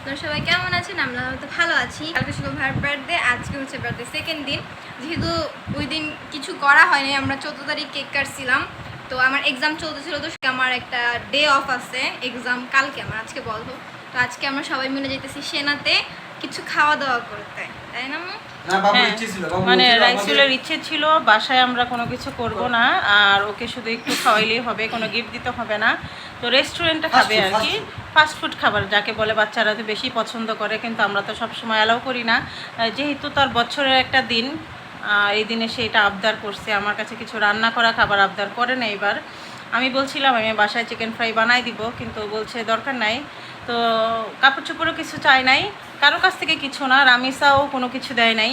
আপনারা সবাই কেমন আছেন? আমরা তো ভালো আছি। কালকে ছিল ভাইয়ের বার্থডে আজকে হচ্ছে বার্থডে সেকেন্ড দিন। যেহেতু ওই দিন কিছু করা হয়নি আমরা চোদ্দ তারিখ কেক কাটছিলাম। তো আমার এক্সাম চলতেছিল তো আমার একটা ডে অফ আছে। এক্সাম কালকে আমার আজকে বলব তো আজকে আমরা সবাই মিলে যেতেছি সেনাতে কিছু খাওয়া দাওয়া করতে। তাই না হ্যাঁ, ইচ্ছে ছিল বাবু মানে রাইসুলের ইচ্ছে ছিল বাসায় আমরা কোনো কিছু করব না আর ওকে শুধু একটু খাওয়াইলেই হবে কোনো গিফট দিতে হবে না। তো রেস্টুরেন্টে Fast খাবে আর কি। ফাস্ট ফুড খাবার যাকে বলে বাচ্চারা তো বেশি পছন্দ করে, কিন্তু আমরা তো সব সময় অ্যালাউ করি না। যেহেতু তার বছরের একটা দিন এই দিনে সে এটা আবদার করছে। আমার কাছে কিছু রান্না করা খাবার আবদার করে না এবার। আমি বলছিলাম, আমি বাসায় চিকেন ফ্রাই বানাই দিব, কিন্তু বলছে দরকার নাই। তো কাপড় চোপড়ও কিছু চাই নাই। কারও কাছ থেকে কিছু না, রামিসাও কোনো কিছু দেয় নাই।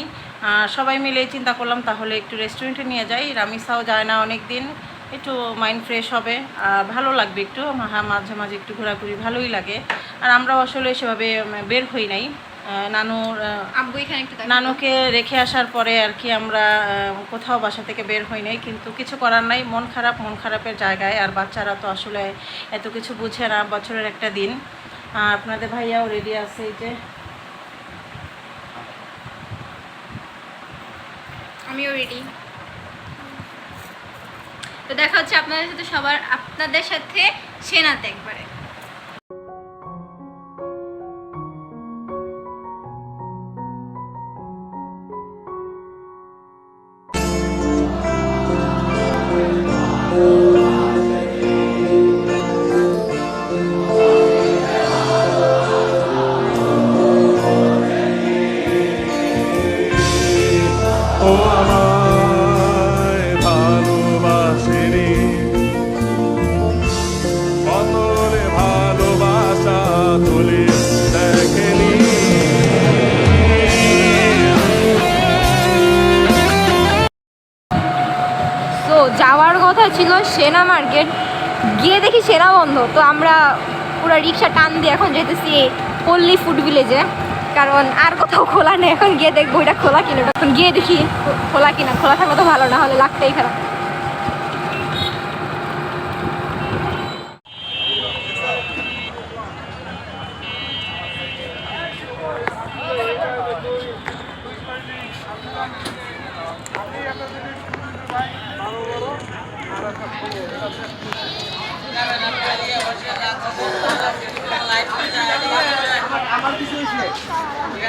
সবাই মিলে চিন্তা করলাম, তাহলে একটু রেস্টুরেন্টে নিয়ে যাই। রামিসাও যায় না অনেক দিন একটু মাইন্ড ফ্রেশ হবে আর ভালো লাগবে একটু মাঝে মাঝে একটু ঘোরাঘুরি ভালোই লাগে। আর আমরাও আসলে সেভাবে বের হই নাই। নানুর। নানুকে রেখে আসার পরে আর কি আমরা কোথাও বাসা থেকে বের হই নাই। কিন্তু কিছু করার নাই মন খারাপ মন খারাপের জায়গায়। আর বাচ্চারা তো আসলে এত কিছু বুঝে না বছরের একটা দিন। আপনাদের ভাইয়াও রেডি আছে এই যে। আমিও রেডি তো দেখা হচ্ছে আপনাদের সাথে সবার আপনাদের সাথে সেনাতে একবারে। যাওয়ার কথা ছিল সেনা মার্কেট। গিয়ে দেখি সেনা বন্ধ, তো আমরা পুরো রিক্সা টান দিয়ে এখন যেতেছি পল্লী ফুড ভিলেজে। কারণ আর কোথাও খোলা নেই, এখন গিয়ে দেখব ওইটা খোলা কিনা। এখন গিয়ে দেখি খোলা কিনা, খোলা থাকলে তো ভালো, না হলে লাগতেই খারাপ।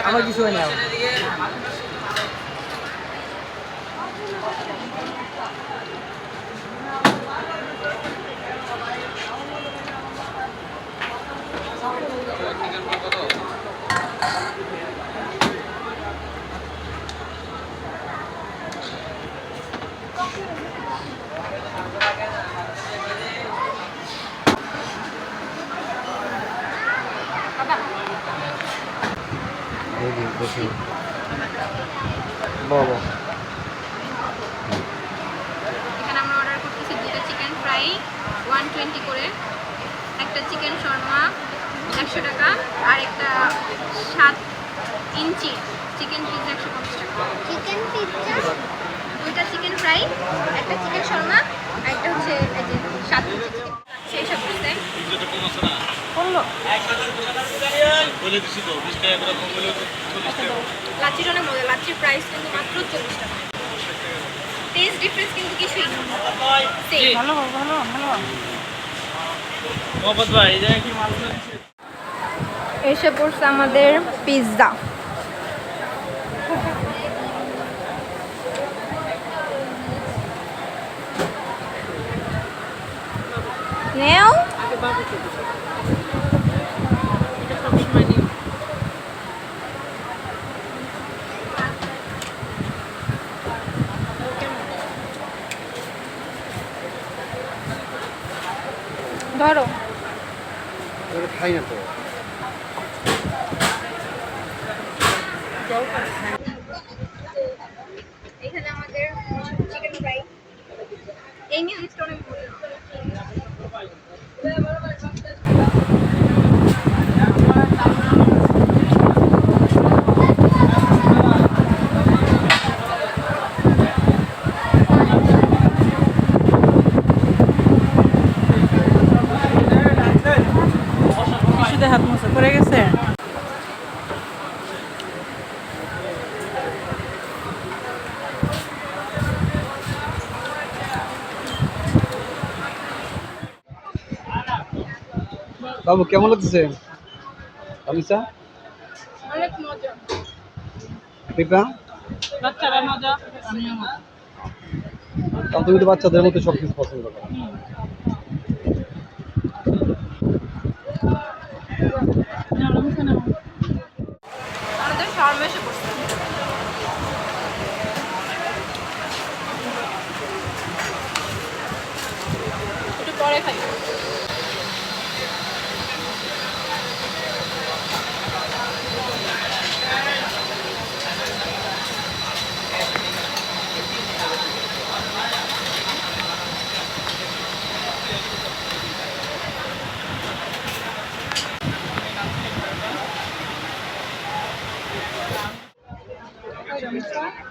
আমার কিছু হয় না বাবা এখানে আমরা অর্ডার করতেছি দুটো চিকেন ফ্রাই ওয়ান টোয়েন্টি করে। একটা চিকেন শর্মা একশো টাকা আর একটা সাত ইঞ্চি চিকেন পিৎজা একশো পঞ্চাশ টাকা। চিকেন পিৎজা দুইটা চিকেন ফ্রাই একটা চিকেন শর্মা আর একটা হচ্ছে এই যে সাত ইঞ্চি সেই সব করল? লাচির অনেক মজা লাচির প্রাইস কিন্তু মাত্র চল্লিশ টাকা। টেস্ট ডিফারেন্স কিন্তু কিছুই না। Same। ভালো ভালো ভালো। মোহাম্মদ ভাই এই কি মাল এসে পড়ছে আমাদের পিৎজা নেও। ধরো। খাই না তো এখানে আমাদের চিকেন ফ্রাই এই নিয়ে বাবু কেমন হচ্ছে আমিসা অনেক মজা। পিপা? বাচ্চারা মজা। আমিও মজা তুমি তো বাচ্চাদের মতো সব কিছু পছন্দ করো আমাদের শর্মা এসে পড়ছে একটু পরে খাই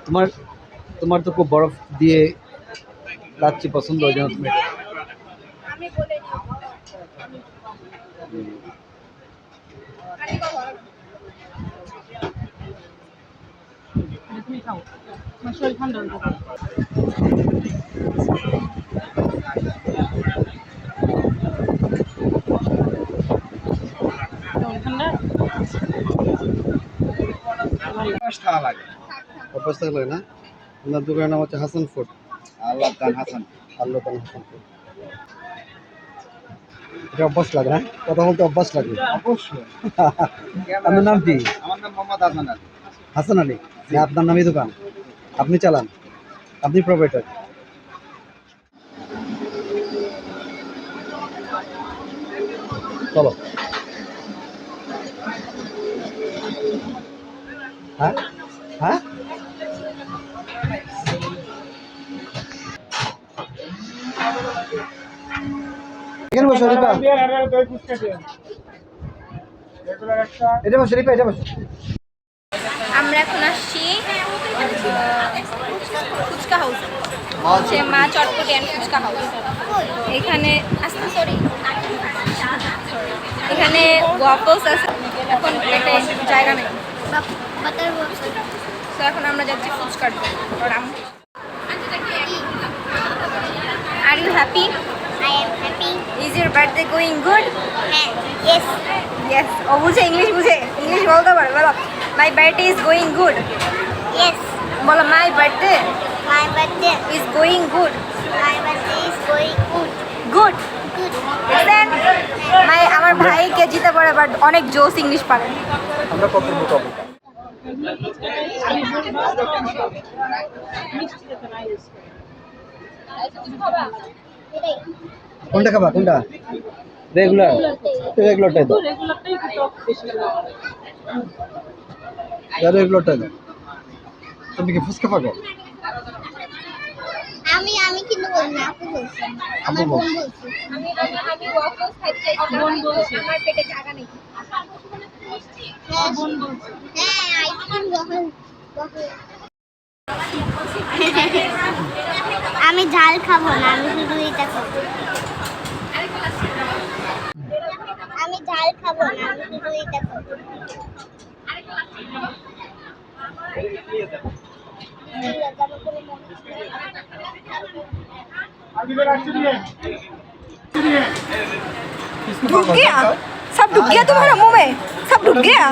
তোমার তোমার তো খুব বরফ দিয়ে লাচ্ছি পছন্দ ওই জন্য তুমি। আমি বলে দিই আমি কখন তুমি খাও। আমার শরীর ঠান্ডা হয়ে যাবে কেমন ঠান্ডা? অভ্যাস থাকলে না। আপনার দোকানের নাম হচ্ছে হাসান ফুড আল্লাহ খান হাসান। আল্লাহ হাসান ফুড এটা অভ্যাস লাগে না কথা বলতে অভ্যাস লাগে। অবশ্যই। আপনার নাম কি? আমার নাম মোহাম্মদ হাসান আলী। হাসান আলী। আপনার নামই দোকান। আপনি চালান। আপনি প্রোভাইডার চলো। হ্যাঁ? হ্যাঁ? এখানে বসো রিপা। এটা বসো রিপা এটা বসো। আমরা এখন আসছি ফুচকা হাউস হচ্ছে মা চটপটি অ্যান্ড ফুচকা হাউস এখানে আস্তে সরি এখানে ওয়াফলস আছে। এখন একটা জায়গা নেই। তো এখন আমরা যাচ্ছি ফুচকার are you happy am happy. Is your birthday going good And yes, yes ও বুঝে ইংলিশ বুঝে। ইংলিশ বলতে পারে বলো। My birthday is going good yes, বলো my birthday my birthday, is going good my birthday is going good. Good Good. দেখছেন মাই আমার ভাইকে জিতে পারে বাট অনেক জোস ইংলিশ পারে। আমরা কত বোকাবো কোনটা খাবা? কোনটা? রেগুলার রেগুলারটাই দাও। রেগুলারটাই দাও। তুমি কি ফুচকা পাবো? আমি আমি কিন্তু বলি না আপু বলছি। আমার বোন বলছি। আমি আমি ওয়াফলস খাইতে চাইছিলাম আমার পেটে জায়গা নেই। হ্যাঁ। হ্যাঁ আইসক্রিম বহল বহল। আমি ঝাল খাবো না আমি শুধু এটা খাবো আমি ঝাল খাবো না আমি শুধু এটা খাবো डूब गया सब डूब गया तुम्हारा मुंह में सब डूब गया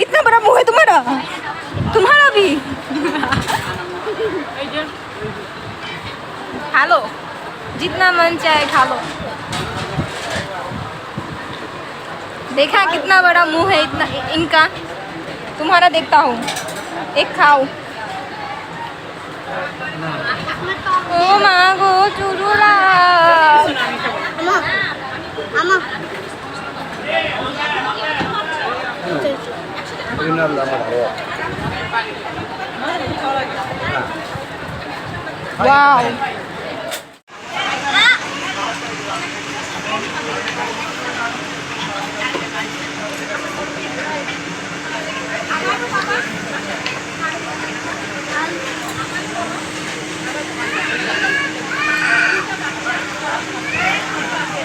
इतना बड़ा मुंह है तुम्हारा तुम्हारा भी खा लो जितना मन चाहे खा लो देखा कितना बड़ा मुँह है इतना इनका। तुम्हारा देखता हूँ। एक खाओ। ओ मांगो चुरुला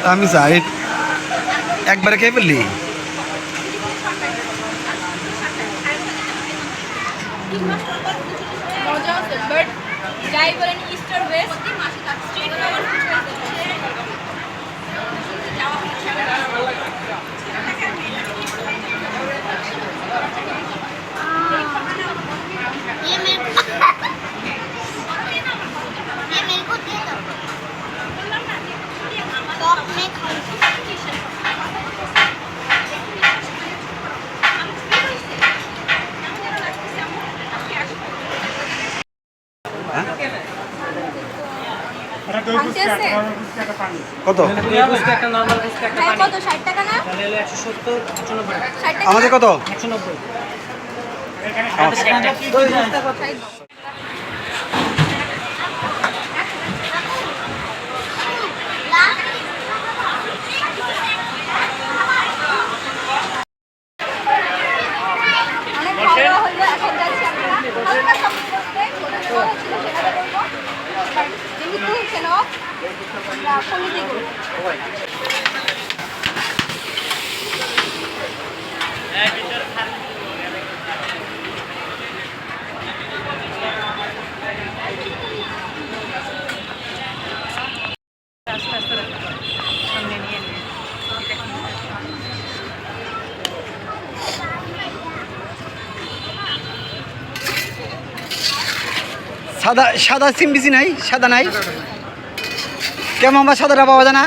আমা যাই। একবারে খেয়ে ফেললি? যাই বলেন ইস্টার ওয়েস্ট স্ট্রিট ये मेल को Oh, my God. টাকা না? ষাট টাকা আমাদের কত? অনেক খাওয়া দাওয়া হইল এখন যাচ্ছি আমরা হালকা shopping করতে। কোথায় যাওয়া ছিল সেটা বলব। But যেহেতু কেন আমরা ফোনেতেই করব। আস্তে আস্তে রাখো। সামনে নিয়ে নিয়ে সাদা সাদা সিম বিসি নাই, সাদা নাই। কেমন আমরা সাদাটা পাওয়া যায় না?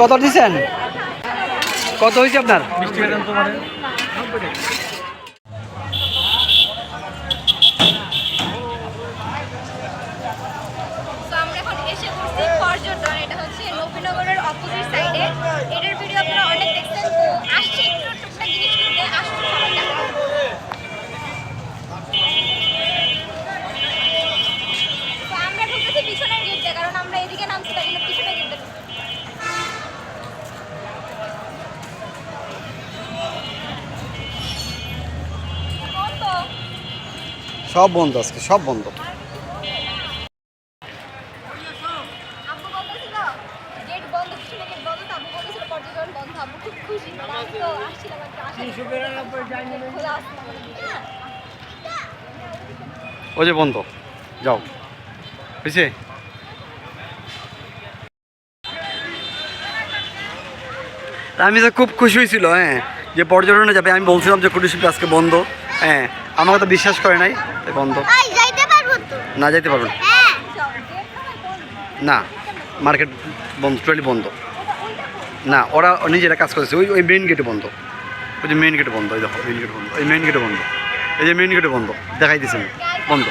কত দিচ্ছেন? কত হয়েছে আপনার So, আমরা এখন এসে পড়ছি পর্যটন এটা হচ্ছে নবীনগরের অপোজিট সাইডে এটার ভিডিও আপনারা অনেক দেখছেন আসছে একটু টুকটাক জিনিস কিনতে। তো আমরা কারণ আমরা এদিকে। সব বন্ধ আজকে, সব বন্ধ বন্ধ পিছনে গেট বন্ধ তো আব্বু পর্যটন বন্ধ। আব্বু খুব খুশি আমি তো আসছিলাম একটা আশা ওই যে বন্ধ যাও। বুঝছে আমি তো খুব খুশি হয়েছিল হ্যাঁ যে পর্যটনে যাবে। আমি বলছিলাম যে কুটুশিল্প আজকে বন্ধ হ্যাঁ আমাকে তো বিশ্বাস করে নাই বন্ধ। আই যাইতে পারব তো? না যাইতে পারব হ্যাঁ না। মার্কেট বন্ধ, টোটালি বন্ধ। না, ওরা নিজেরা কাজ করেছে ওই ওই মেইন গেটে বন্ধ। ওই যে মেইন গেটে বন্ধ ওই দেখো মেইন গেট বন্ধ ওই মেইন গেটে বন্ধ, এই যে মেইন গেটে বন্ধ, দেখাই দিয়েছেন বন্ধ।